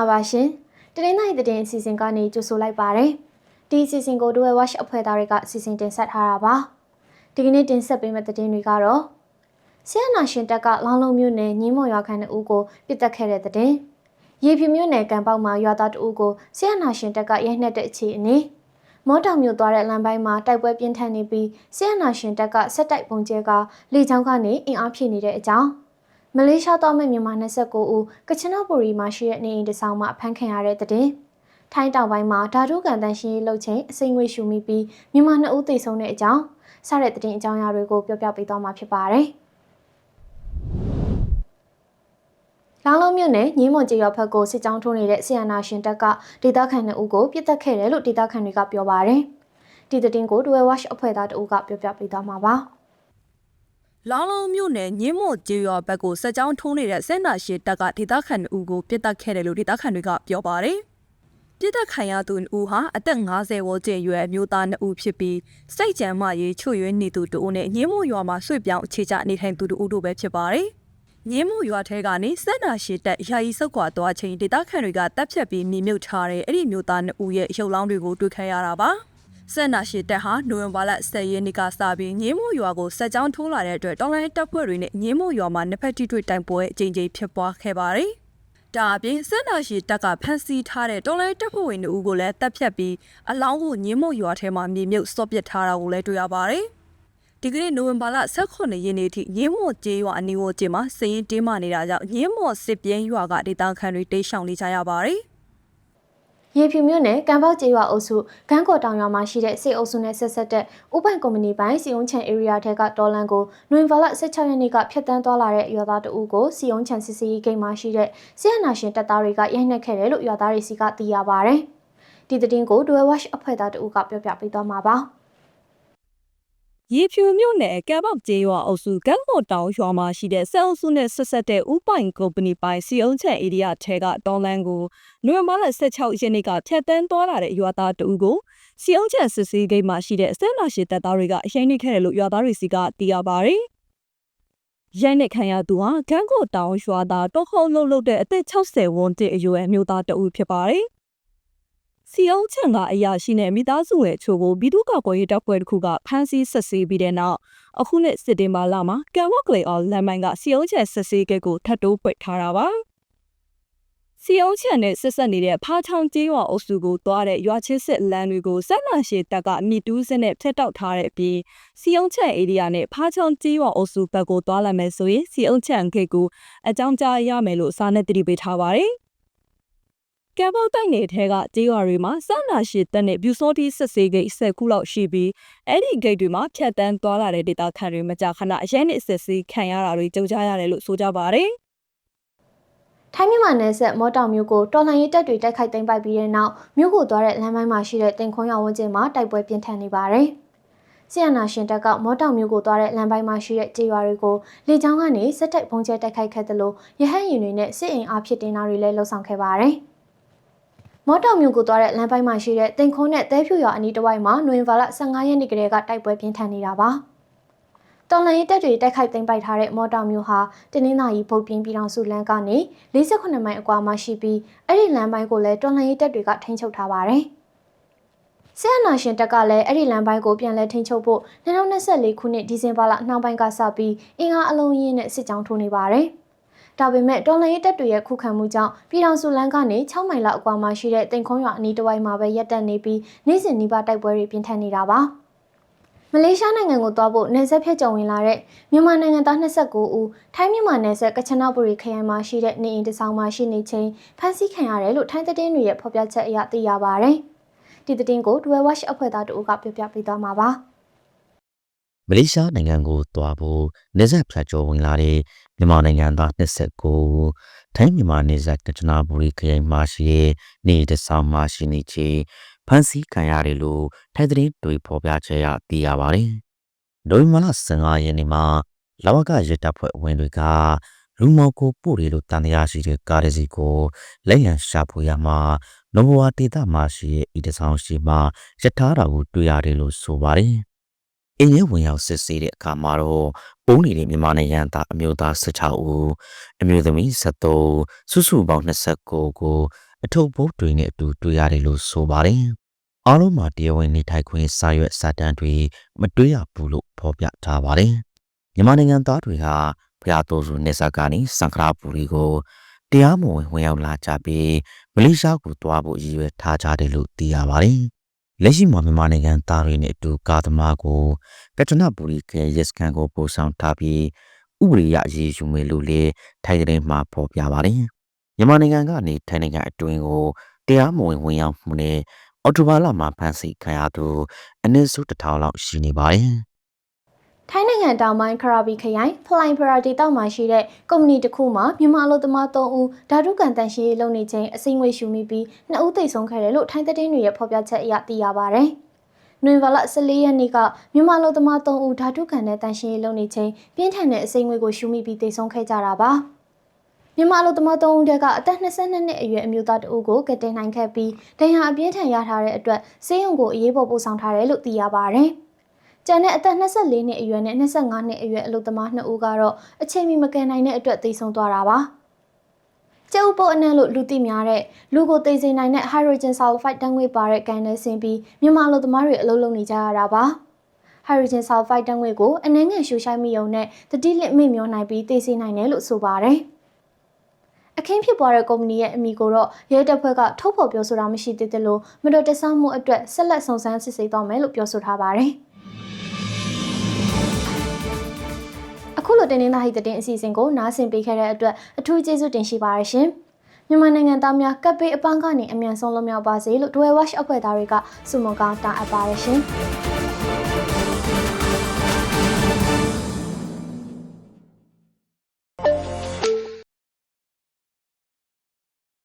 မင်္ဂလာပါရှင်တနင်္လာရီသတင်းအစီအစဉ်ကနေကြိုဆိုလိုက်ပါရစေဒီအစီအစဉ်ကိုဒွေဝက်အဖွဲ့သားတွေကစီစဉ်တင်ဆက်ထားတာပါဒီကနေ့တင်ဆက်ပေးမယ့်သတင်းတွေကတော့ဆီယနာရှင်တက်ကလောင်းလုံးမြို့နယ်ညင်းမော်ရွာခန်းအူကိုပြစ်တက်ခဲ့တဲ့သတင်းရေဖြူမြို့နယ်ကံပေါက်မှာရွာသားတအူကိုဆီယနာရှင်တက်ကရိုက်နှက်တဲ့အခြေအနေမော်တောင်မြို့သွားတဲ့လမ်းပိုင်းမှာတိုက်ပွဲပြင်းထန်နေပြီးဆီယနာရှင်တက်ကဆက်တိုက်ပုံကျဲကလေချောင်းကနေအင်အားဖြည့်နေတဲ့အကြောင်း မလေးရှားသားမဲ့မြန်မာ29ဦးကချနာပူရီမှာရှိတဲ့နေအိမ်တစ်ဆောင်မှာအဖမ်းခံရတဲ့တဲ့ထိုင်းတောင်ပိုင်းမှာဓာတုကန်တန်ရှင်ရေးလှုပ်ချိန်အစိမ်ငွေရှူမိပြီးမြန်မာ2ဦးသေဆုံးတဲ့အကြောင်းစတဲ့တဲ့အကြောင်းအရာတွေကိုပြောပြပေးသွားမှာဖြစ်ပါတယ်။လောင်လုံးမြို့နယ်ညင်းမွန်ကျေးရွာဘက်ကိုစစ်ကြောင်းထိုးနေတဲ့ဆီယနာရှင်တပ်ကဒေသခံ2ဦးကိုပြစ်တက်ခဲ့တယ်လို့ဒေသခံတွေကပြောပါတယ်။ဒီသတင်းကိုဒွယ်ဝက်အဖွဲ့သား2ဦးကပြောပြပေးသွားမှာပါ။ လောင်းလုံးမြို့နယ်ညင်းမော့ကျေးရွာဘက်ကိုစက်ကြောင်းထုံးနေတဲ့စက်နာရှိတပ်ကဒေသခံအူကိုပြစ်တက်ခဲ့တယ်လို့ဒေသခံတွေကပြောပါတယ်။ပြစ်တက်ခံရသူအူဟာအသက်50ဝန်းကျင်ရွယ်မျိုးသား2ဦးဖြစ်ပြီးစိတ်ကြံမရေးချွတ်ရွေးနေသူတို့နဲ့ညင်းမော့ရွာမှာဆွေပြောင်းအခြေချနေထိုင်သူတို့တို့ပဲဖြစ်ပါတယ်။ညင်းမို့ရွာထဲကနေစက်နာရှိတက်ယာယီဆုတ်ခွာသွားချိန်ဒေသခံတွေကတပ်ဖြတ်ပြီးမြေမြုပ်ထားတဲ့အဲ့ဒီမျိုးသား2ဦးရဲ့ရုပ်လောင်းတွေကိုတွေ့ခဲ့ရတာပါ။ ဆက်နာရှိတက်ဟာနိုဝင်ဘာလ10ရက်နေ့ကစပြီးညင်းမို့ရွာကိုဆက်ကြောင်းထိုးလာတဲ့အတွက်တော်လိုင်းတပ်ဖွဲ့တွေနဲ့ညင်းမို့ရွာမှာနှစ်ဖက်ထိတွေ့တိုင်ပွဲအကြိမ်ကြိမ်ဖြစ်ပွားခဲ့ပါတယ်။ဒါအပြင်ဆက်နာရှိတက်ကဖမ်းဆီးထားတဲ့တော်လိုင်းတပ်ဖွဲ့ဝင်တို့ကိုလည်းတပ်ဖြတ်ပြီးအလောင်းကိုညင်းမို့ရွာထဲမှာမြေမြုပ်စော့ပစ်ထားတာကိုလည်းတွေ့ရပါတယ်။ဒီကနေ့နိုဝင်ဘာလ18ရက်နေ့ထိရင်းမော့ကျေးရွာအနီးဝန်းကျင်မှာစည်ရင်တင်းမာနေတာကြောင့်ရင်းမော့စစ်ပြင်းရွာကဒေသခံတွေတိတ်ရှောင်နေကြရပါတယ်။ ရေဖြူမြို့နယ်ကံပေါက်ကျေးရွာအုပ်စုကန်းကော်တောင်ရွာမှာရှိတဲ့စေအုပ်စုနဲ့ဆက်ဆက်တဲ့ဥပိုင်ကုမ္ပဏီပိုင်းစီယုံချန် area ထဲကတော်လန်ကိုနွင်ဘာလ16ရက်နေ့ကဖျက်ဆီးသွားလာတဲ့ရွာသားတအုပ်ကိုစီယုံချန်စစ်စီဂိတ်မှာရှိတဲ့ဆီယနာရှင်တပ်သားတွေကရိုက်နှက်ခဲ့တယ်လို့ရွာသားတွေစီကသိရပါဗျ။ဒီသတင်းကိုဒွယ်ဝက်အဖွဲ့သားတအုပ်ကပြောပြပေးသွားမှာပါ။ ရေဖြူမြို့နယ်ကဲပေါက်ကျေးရွာအုပ်စုကန်းမော်တောင်ရွာမှာရှိတဲ့ဆဲအုပ်စုနဲ့ဆက်ဆက်တဲ့ဥပိုင်ကုမ္ပဏီပိုင်စီအုံချက်ဧရိယာထဲကတောလန်းကိုနိုဝင်ဘာလ16ရက်နေ့ကဖျက်တမ်းသွားလာတဲ့ရွာသားတဦးကိုစီအုံချက်စစ်ဆေးဂိတ်မှာရှိတဲ့ဆဲလာရှိတပ်သားတွေကအရင်နှိခဲ့တယ်လို့ရွာသားတွေစီကသိရပါတယ်။ရိုက်နှက်ခံရသူဟာကန်းကိုတောင်ရွာသားတော့ခုံလုံးလုံးတဲ့အသက်60ဝန်းကျင်အရွယ်မျိုးသားတဦးဖြစ်ပါတယ်။ စီအောင်ချန်ကအရာရှိနဲ့မိသားစုရဲ့အချို့ကိုဘီဒုကကွယ်ရေးတပ်ဖွဲ့တစ်ခုကဖမ်းဆီးဆက်ဆေးပြီးတဲ့နောက်အခုနှစ်စက်တင်ဘာလမှာကံဝက်ကလေးအောင်လမ်းမိုင်းကစီအောင်ချန်ဆက်ဆေးကဲကိုထပ်တိုးပိတ်ထားတာပါစီအောင်ချန်နဲ့ဆက်ဆက်နေတဲ့ဖားချောင်းကျေးရွာအုပ်စုကိုသွားတဲ့ရွာချင်းစစ်လမ်းတွေကိုဆက်လာရှိတပ်ကမြစ်တူးစက်နဲ့ဖျက်တောက်ထားတဲ့အပြင်စီအောင်ချန်ဧရိယာနဲ့ဖားချောင်းကျေးရွာအုပ်စုဘက်ကိုသွားလာမယ်ဆိုရင်စီအောင်ချန်ခေတ်ကိုအကြောင်းကြားရမယ်လို့စာနဲ့တတိပေးထားပါတယ် ကဲဘောက်တိုက်နယ်ထဲကကြေးရွာတွေမှာစနာရှိတက်နဲ့ဘျူစောတီစစ်ဆေးဂိတ်10ခုလောက်ရှိပြီးအဲ့ဒီဂိတ်တွေမှာဖြတ်တန်းသွားလာတဲ့ဒေသခံတွေမကြာခဏအရဲနဲ့စစ်ဆေးခံရတာတွေကြုံကြရတယ်လို့ဆိုကြပါတယ်။ထိုင်းမြန်မာနယ်စပ်မော်တောင်မြို့ကိုတော်လှန်ရေးတပ်တွေတိုက်ခိုက်သိမ်းပိုက်ပြီးတဲ့နောက်မြို့ကိုသွားတဲ့လမ်းပိုင်းမှာရှိတဲ့တင်ခွန်းရွာဝန်းကျင်မှာတိုက်ပွဲပြင်းထန်နေပါတယ်။ဆီယနာရှင်တပ်ကမော်တောင်မြို့ကိုသွားတဲ့လမ်းပိုင်းမှာရှိတဲ့ကြေးရွာတွေကိုလေကြောင်းကနေစစ်တပ်ဘုံကျဲတိုက်ခိုက်ခဲ့တယ်လို့ရဟတ်ရင်တွေနဲ့စစ်အင်အားဖြစ်တင်တာတွေလည်းလှုံ့ဆော်ခဲ့ပါတယ်။ မော်တော်မြို့ကိုသွားတဲ့လမ်းပိုင်းမှာရှိတဲ့တင်ခုံးနဲ့တဲဖြူရွာအနီးတစ်ဝိုက်မှာနိုဝင်ဘာလ15ရက်နေ့ကတည်းကတိုက်ပွဲပြင်းထန်နေတာပါ။တော်လန်ရေးတပ်တွေတိုက်ခိုက်သိမ်းပိုက်ထားတဲ့မော်တော်မြို့ဟာတင်းနှင်းသာရီဗုတ်ပြင်းပြည်တော်စုလမ်းကနေ48မိုင်အကွာမှာရှိပြီးအဲ့ဒီလမ်းပိုင်းကိုလည်းတော်လန်ရေးတပ်တွေကထိန်းချုပ်ထားပါတယ်။ဆရာနာရှင်တပ်ကလည်းအဲ့ဒီလမ်းပိုင်းကိုပြန်လဲထိန်းချုပ်ဖို့2024ခုနှစ်ဒီဇင်ဘာလနှောင်းပိုင်းကစပြီးအင်အားအလုံးရင်းနဲ့စစ်ကြောင်းထိုးနေပါတယ်။ ဒါပေမဲ့တော်လှန်ရေးတပ်တွေရဲ့ခုခံမှုကြောင့်ပြည်ထောင်စုလမ်းကနေ6မိုင်လောက်အကွာမှာရှိတဲ့တင်ခုံးရွာအနီးတစ်ဝိုက်မှာပဲရပ်တန့်နေပြီးနေ့စဉ်နှိပါတိုက်ပွဲတွေပြင်းထန်နေတာပါမလေးရှားနိုင်ငံကိုသွားဖို့နယ်စပ်ဖြတ်ကျော်ဝင်လာတဲ့မြန်မာနိုင်ငံသား29ဦးထိုင်းမြန်မာနယ်စပ်ကချနဘူရီခရိုင်မှာရှိတဲ့နေအိမ်တစ်ဆောင်မှာရှိနေချိန်ဖမ်းဆီးခံရတယ်လို့ထိုင်းသတင်းတွေရဲ့ဖော်ပြချက်အရသိရပါဗျ။ဒီသတင်းကို Dual Watch အဖွဲ့သားတို့ကပြောပြပေးသွားမှာပါ။ မလေးရှားနိုင်ငံကိုသွားဖို့နေဆက်ဖြတ်ကျော်ဝင်လာတဲ့မြန်မာနိုင်ငံသား29ထိုင်းမြန်မာနေဆက်ကချနာဘူရီခရိုင်မှာရှိတဲ့နေတဆောင်မှာရှိနေချေဖန်စီခံရတယ်လို့ထိုင်းသတင်းတွေဖော်ပြချက်ရသိရပါတယ်။နိုဝင်ဘာလ15ရက်နေ့မှာလဝကရတပ်ဖွဲ့ဝင်တွေကလူမော်ကိုပို့တယ်လို့တန်တရားရှိတဲ့ကားတစ်စီးကိုလက်ရန်ရှာဖွေရမှာနိုဘဝဒေတာမှာရှိတဲ့ဤတဆောင်ရှိမှာရထားတာကိုတွေ့ရတယ်လို့ဆိုပါတယ်။ အင်းရဲဝင်ရောက်စစ်ဆေးတဲ့အခါမှာတော့ပုံနေတဲ့မြန်မာနိုင်ငံသားအမျိုးသား16ဦးအမျိုးသမီး73စုစုပေါင်း29ကိုအထုပ်ဘုတ်တွေနဲ့အတူတွေ့ရတယ်လို့ဆိုပါတယ်။အားလုံးမှာတရားဝင်နေထိုင်ခွင့်စာရွက်စာတမ်းတွေမတွေ့ရဘူးလို့ဖော်ပြထားပါတယ်။မြန်မာနိုင်ငံသားတွေဟာဖျားတော်စုနေဆက်ကနေစံခရာပူရီကိုတရားမဝင်ဝင်ရောက်လာကြပြီးမလေးရှားကိုတွားဖို့ရည်ရွယ်ထားကြတယ်လို့သိရပါတယ်။ လက်ရှိမှာမြန်မာနိုင်ငံသားတွေနဲ့အတူကားသမားကိုကတနပူရီကရဲစခန်းကိုပို့ဆောင်ထားပြီးဥပဒေရအရေးယူမယ်လို့လည်းထိုင်တဲ့မှာဖော်ပြပါတယ်။မြန်မာနိုင်ငံကနေထိုင်နိုင်ငံအတွင်းကိုတရားမဝင်ဝင်ရောက်မှုနဲ့အော်တိုဘာလမှာဖမ်းဆီးခံရသူအနည်းဆုံးတစ်ထောင်လောက်ရှိနေပါတယ်။ ထိုင်းနိုင်ငံတောင်ပိုင်းခရာဘီခရိုင်ဖလိုင်ဖရာဒေသမှာရှိတဲ့ကုမ္ပဏီတစ်ခုမှာမြန်မာအလုပ်သမား3ဦးဓာတုကန်တန်ရှင်းရေးလုပ်နေချိန်အစိမ့်ငွေရှူမိပြီး2ဦးသေဆုံးခဲ့တယ်လို့ထိုင်းသတင်းတွေရဲ့ဖော်ပြချက်အရသိရပါဗျ။နွေဘာလ14ရက်နေ့ကမြန်မာအလုပ်သမား3ဦးဓာတုကန်တဲ့တန်ရှင်းရေးလုပ်နေချိန်ပြင်းထန်တဲ့အစိမ့်ငွေကိုရှူမိပြီးသေဆုံးခဲ့ကြတာပါ။မြန်မာအလုပ်သမား3ဦးတည်းကအသက်22နှစ်အရွယ်အမျိုးသားတဦးကိုကယ်တင်နိုင်ခဲ့ပြီးဒဏ်ရာအပြင်းထန်ရထားတဲ့အတွက်ဆေးရုံကိုအရေးပေါ်ပို့ဆောင်ထားတယ်လို့သိရပါဗျ။ ကျန်တဲ့အသက်24နှစ်အရွယ်နဲ့25နှစ်အရွယ်အလုပ်သမား2ဦးကတော့အချိန်မီမကန်နိုင်တဲ့အတွက်သေဆုံးသွားတာပါ။ကျုပ်ပုတ်အနံ့လို့လူသိများတဲ့လူကိုသိစေနိုင်တဲ့ hydrogen sulfide တန်းငွေပါတဲ့ကန်နဲ့ဆင်းပြီးမြန်မာအလုပ်သမားတွေအလုပ်လုပ်နေကြရတာပါ။ hydrogen sulfide တန်းငွေကိုအနှဲငယ်ရှူရှိုက်မိုံနဲ့တတိလစ်မိမျောနိုင်ပြီးသိစေနိုင်တယ်လို့ဆိုပါတယ်။အခင်းဖြစ်ပွားတဲ့ကုမ္ပဏီရဲ့အမည်ကိုတော့ရဲတပ်ဖွဲ့ကထုတ်ဖော်ပြောဆိုတာမရှိသေးတယ်လို့မတော်တဆမှုအတွက်ဆက်လက်စုံစမ်းစစ်ဆေးသွားမယ်လို့ပြောဆိုထားပါတယ်။ အခုလိုတင်းတင်းသားဟိတဲ့တင်အစီအစဉ်ကိုနားဆင်ပေးခဲ့တဲ့အတွက်အထူးကျေးဇူးတင်ရှိပါရရှင်။မြန်မာနိုင်ငံသားများကပ်ပေးအပန်းကနေအမြန်ဆုံးလွတ်မြောက်ပါစေလို့ Dwell Watch အဖွဲ့သားတွေကဆုမွန်ကောင်းတောင်းအပ်ပါရရှင်။